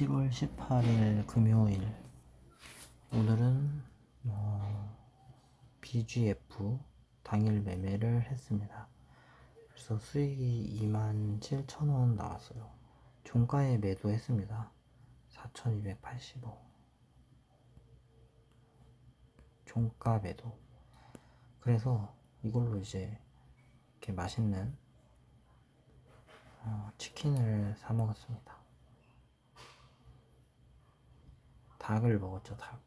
10월 18일 금요일 오늘은 어, BGF 당일 매매를 했습니다. 그래서 수익이 27,000원 나왔어요. 종가에 매도했습니다. 4,285 종가 매도 그래서 이걸로 이제 이렇게 맛있는 어, 치킨을 사 먹었습니다. 닭을 먹었죠, 닭.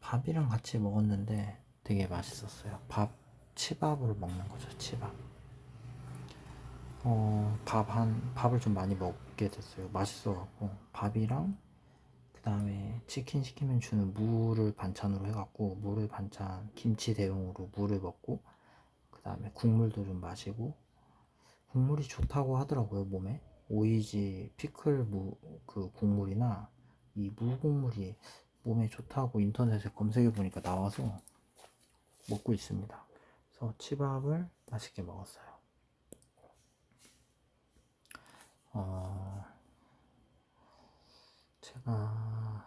밥이랑 같이 먹었는데 되게 맛있었어요. 밥, 치밥을 먹는 거죠, 치밥. 어, 밥 한, 밥을 좀 많이 먹게 됐어요. 맛있어갖고. 밥이랑, 그 다음에 치킨 시키면 주는 무를 반찬으로 해갖고, 무를 반찬, 김치 대용으로 무를 먹고, 그 다음에 국물도 좀 마시고, 국물이 좋다고 하더라고요, 몸에. 오이지 피클 무 그 국물이나 이 무 국물이 몸에 좋다고 인터넷에 검색해 보니까 나와서 먹고 있습니다. 그래서 치밥을 맛있게 먹었어요. 어, 제가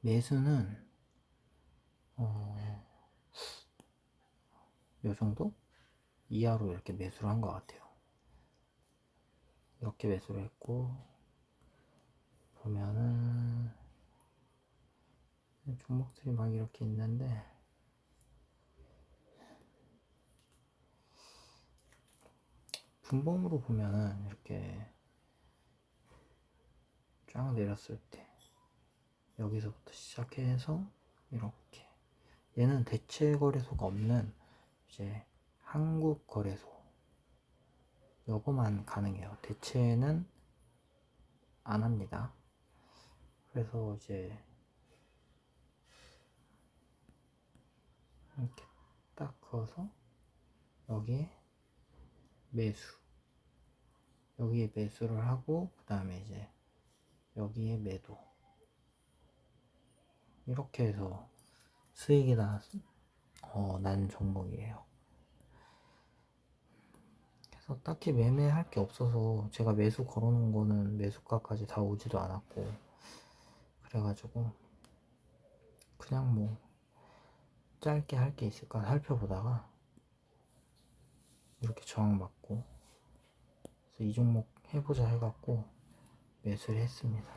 매수는 어, 요 정도 이하로 이렇게 매수를 한 것 같아요. 이렇게 매수를 했고 보면은 종목들이 막 이렇게 있는데 분봉으로 보면은 이렇게 쫙 내렸을 때 여기서부터 시작해서 이렇게. 얘는 대체 거래소가 없는 이제 한국 거래소 요거만 가능해요. 대체는 안 합니다. 그래서 이제 이렇게 딱 그어서 여기에 매수 여기에 매수를 하고 그 다음에 이제 여기에 매도 이렇게 해서 수익이 나, 어, 난 종목이에요. 그래서 딱히 매매할 게 없어서 제가 매수 걸어놓은 거는 매수가까지 다 오지도 않았고 그래가지고 그냥 뭐 짧게 할 게 있을까 살펴보다가 이렇게 저항 맞고 그래서 이 종목 해보자 해갖고 매수를 했습니다.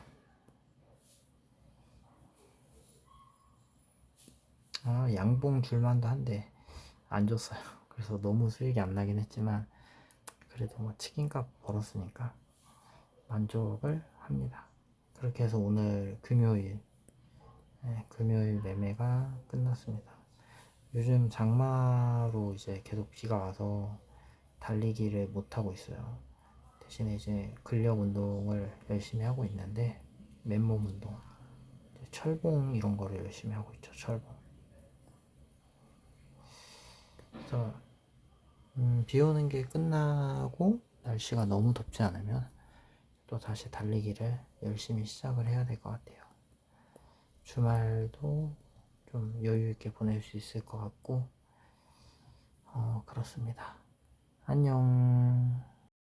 아 양봉 줄만도 한데 안 줬어요. 그래서 너무 수익이 안 나긴 했지만 그래도 뭐 치킨값 벌었으니까 만족을 합니다. 그렇게 해서 오늘 금요일 네, 금요일 매매가 끝났습니다. 요즘 장마로 이제 계속 비가 와서 달리기를 못 하고 있어요. 대신에 이제 근력 운동을 열심히 하고 있는데 맨몸 운동, 철봉 이런 거를 열심히 하고 있죠. 철봉. 그래서 음, 비 오는 게 끝나고 날씨가 너무 덥지 않으면 또 다시 달리기를 열심히 시작을 해야 될 것 같아요. 주말도 좀 여유 있게 보낼 수 있을 것 같고, 어, 그렇습니다. 안녕.